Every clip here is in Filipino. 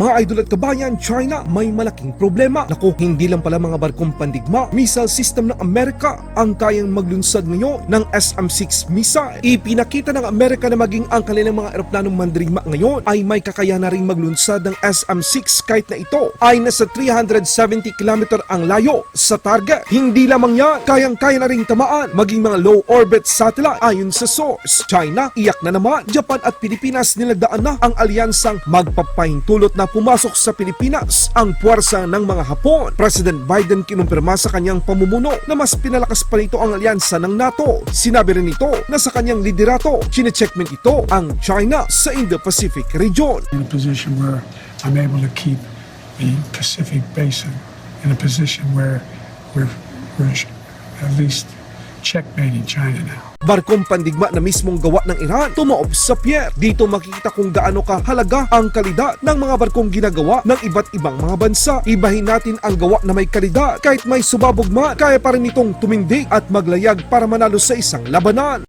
Mga idol at kabayan, China may malaking problema. Naku, hindi lang pala mga barkong pandigma, missile system ng Amerika ang kayang maglunsad ngayon ng SM-6 missile. Ipinakita ng Amerika na maging ang kanilang mga eroplanong mandirigma ngayon ay may kakayahan na ring maglunsad ng SM-6 kahit na ito ay nasa 370 km ang layo sa target. Hindi lamang yan, kayang-kaya na ring tamaan maging mga low orbit satellite ayon sa source. China, iyak na naman. Japan at Pilipinas nilagdaan na ang alyansang magpapahintulot na pumasok sa Pilipinas ang puwersa ng mga Hapon. President Biden kinumpirma sa kanyang pamumuno na mas pinalakas pa nito ang alyansa ng NATO. Sinabi rin nito na sa kanyang liderato, chinecheckmate ito ang China sa Indo-Pacific region. in a position where I'm able to keep the Pacific Basin in a position where we're, we're at least checkmating China now. Barkong pandigma na mismong gawa ng Iran tumaob sa pier. Dito makikita kung gaano kahalaga ang kalidad ng mga barkong ginagawa ng iba't ibang mga bansa. Ibahin natin ang gawa na may kalidad. Kahit may subabog man, kaya pa rin itong tumindig at maglayag para manalo sa isang labanan.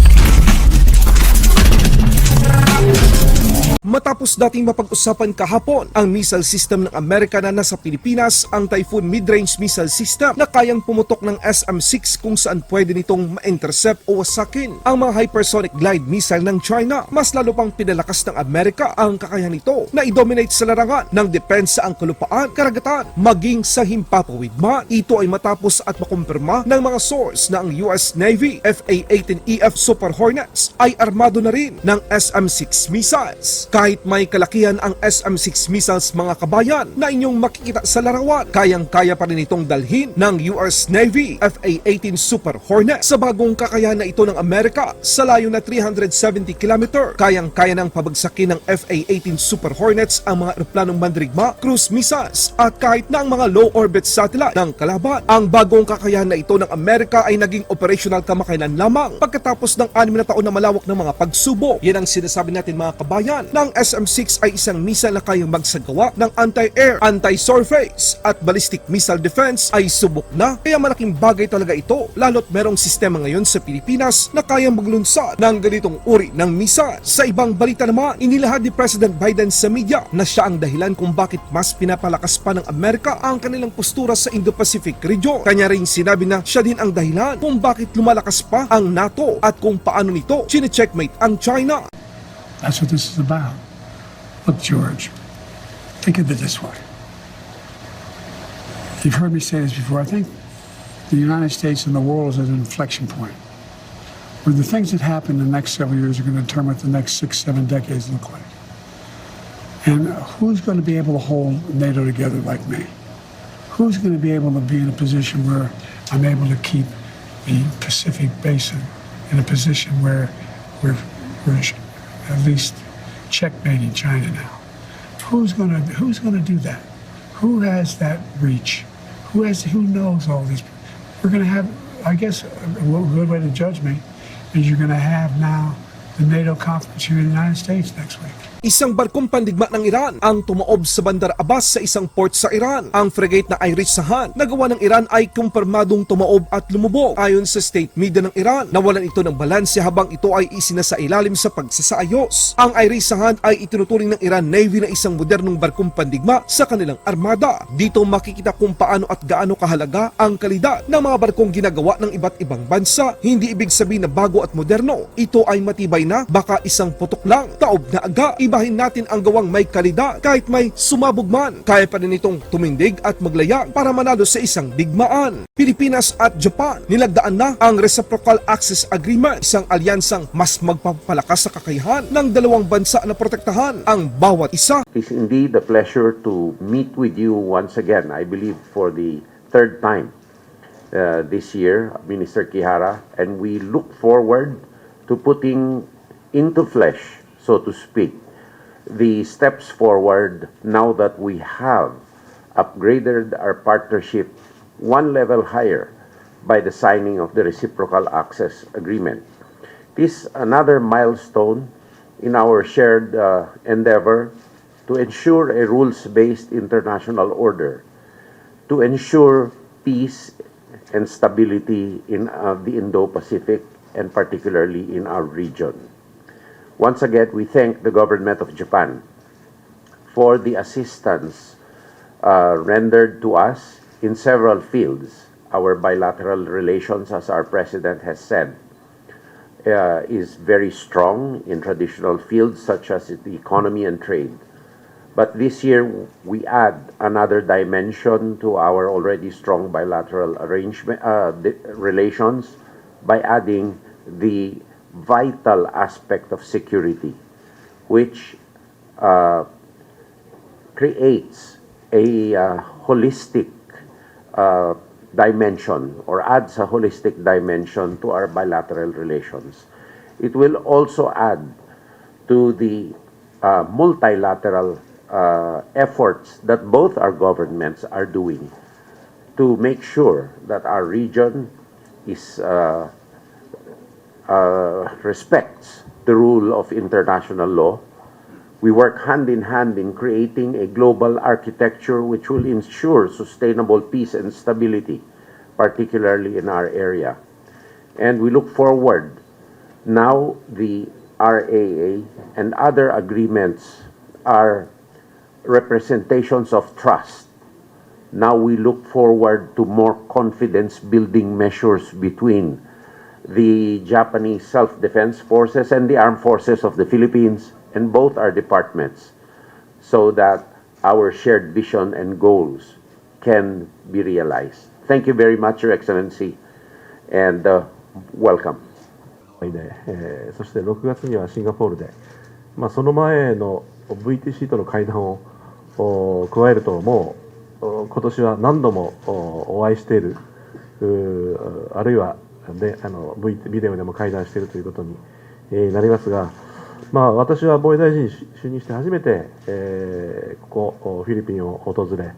Matapos dating mapag-usapan kahapon ang missile system ng Amerika na nasa Pilipinas, ang Typhoon Mid-Range Missile System na kayang pumutok ng SM-6 kung saan pwede nitong ma-intercept o wasakin ang mga hypersonic glide missile ng China. Mas lalo pang pinalakas ng Amerika ang kakayahan nito na i-dominate sa larangan ng depensa ang kalupaan, karagatan, maging sa himpapawid man. Ito ay matapos at makumpirma ng mga source na ang US Navy FA-18EF Super Hornets ay armado na rin ng SM-6 missiles. Kahit may kalakihan ang SM-6 missiles mga kabayan na inyong makikita sa larawan, kayang-kaya pa rin itong dalhin ng US Navy FA-18 Super Hornet sa bagong kakayahan na ito ng Amerika sa layo na 370 km. Kayang-kaya ng pabagsakin ng FA-18 Super Hornets ang mga eroplanong mandirigma, cruise missiles at kahit na ang mga low orbit satellite ng kalaban. Ang bagong kakayahan na ito ng Amerika ay naging operational kamakailan lamang pagkatapos ng anim na taon na malawak ng mga pagsubok. Yan ang sinasabi natin mga kabayan na ang SM-6 ay isang missile na kayang magsagawa ng anti-air, anti-surface at ballistic missile defense ay subok na. Kaya malaking bagay talaga ito lalo't merong sistema ngayon sa Pilipinas na kayang maglunsad ng ganitong uri ng missile. Sa ibang balita naman, inilahad ni President Biden sa media na siya ang dahilan kung bakit mas pinapalakas pa ng Amerika ang kanilang postura sa Indo-Pacific region. Kanya rin sinabi na siya din ang dahilan kung bakit lumalakas pa ang NATO at kung paano nito chinecheckmate ang China. That's what this is about. Look, George, think of it this way. You've heard me say this before. I think the United States and the world is at an inflection point where the things that happen in the next several years are going to determine what the next six, seven decades look like. And who's going to be able to hold NATO together like me? Who's going to be able to be in a position where I'm able to keep the Pacific Basin in a position where we're, we're at least checkmating China now? Who's going to Who's going to do that? Who has that reach? Who has Who knows all these? We're going to have, I guess, a a good way to judge me is you're going to have now the NATO conference here in the United States next week. Isang barkong pandigma ng Iran ang tumaob sa Bandar Abbas sa isang port sa Iran. Ang frigate na Irish Sahan na gawa ng Iran ay kumpirmadong tumaob at lumubog. Ayon sa state media ng Iran, nawalan ito ng balanse habang ito ay isinasailalim sa pagsasaayos. Ang Irish Sahan ay itinuturing ng Iran Navy na isang modernong barkong pandigma sa kanilang armada. Dito makikita kung paano at gaano kahalaga ang kalidad ng mga barkong ginagawa ng iba't ibang bansa. Hindi ibig sabihin na bago at moderno. Ito ay matibay na baka isang putok lang, taob na aga. Ibahin natin ang gawang may kalidad kahit may sumabog man. Kaya pa rin itong tumindig at maglayag para manalo sa isang digmaan. Pilipinas at Japan nilagdaan na ang Reciprocal Access Agreement, isang alyansang mas magpapalakas sa kakayahan ng dalawang bansa na protektahan ang bawat isa. It indeed a pleasure to meet with you once again, I believe for the third time uh, this year, Minister Kihara, and we look forward to putting into flesh, so to speak, the steps forward now that we have upgraded our partnership one level higher by the signing of the Reciprocal Access Agreement. This is another milestone in our shared uh, endeavor to ensure a rules-based international order, to ensure peace and stability in uh, the Indo-Pacific and particularly in our region. Once again, we thank the government of Japan for the assistance uh, rendered to us in several fields. Our bilateral relations, as our president has said, uh, is very strong in traditional fields such as the economy and trade. But this year, we add another dimension to our already strong bilateral arrangement, uh, relations by adding the vital aspect of security, which uh, creates a uh, holistic uh, dimension or adds a holistic dimension to our bilateral relations. It will also add to the uh, multilateral uh, efforts that both our governments are doing to make sure that our region is uh, uh, respects the rule of international law. We work hand in hand in creating a global architecture which will ensure sustainable peace and stability, particularly in our area. And we look forward now the RAA and other agreements are representations of trust. Now we look forward to more confidence building measures between the Japanese Self-Defense Forces and the Armed Forces of the Philippines, and both our departments, so that our shared vision and goals can be realized. Thank you very much, Your Excellency, and uh, welcome. えー、そして6月にはシンガポールで、まあ、その前の VTC との会談を加えるともう今年は何度もお会いしているあるいはであの、v、ビデオでも会談しているということに、えーなりますが、まあ、私は防衛大臣に就任して初めて、えーここフィリピンを訪れ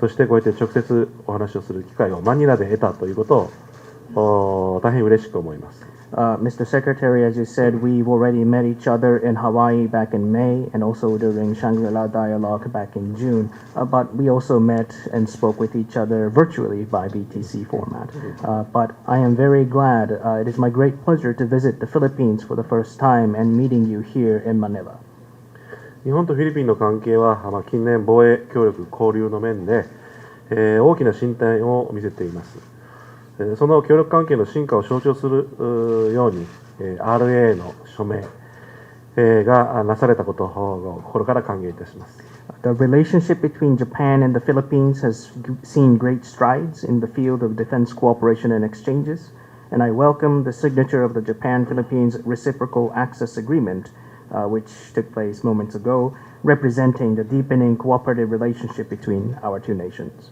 そしてこうやって直接お話をする機会をマニラで得たということを 大変嬉しく思います。 Uh, Mr. Secretary, as you said, we've already met each other in Hawaii back in May and also during Shangri-La Dialogue back in June. Uh, but we also met and spoke with each other virtually by BTC format. Uh, but I am very glad. Uh, it is my great pleasure to visit the Philippines for the first time and meeting you here in Manila. 日本とフィリピンの関係は、まあ、近年防衛協力交流の面で、えー大きな進展を見せています、えー その協力関係の進化を象徴するように、RA の署名がなされたことを心から歓迎いたします。The relationship between Japan and the Philippines has seen great strides in the field of defense cooperation and exchanges, and I welcome the signature of the Japan Philippines Reciprocal Access Agreement, uh, which took place moments ago, representing the deepening cooperative relationship between our two nations.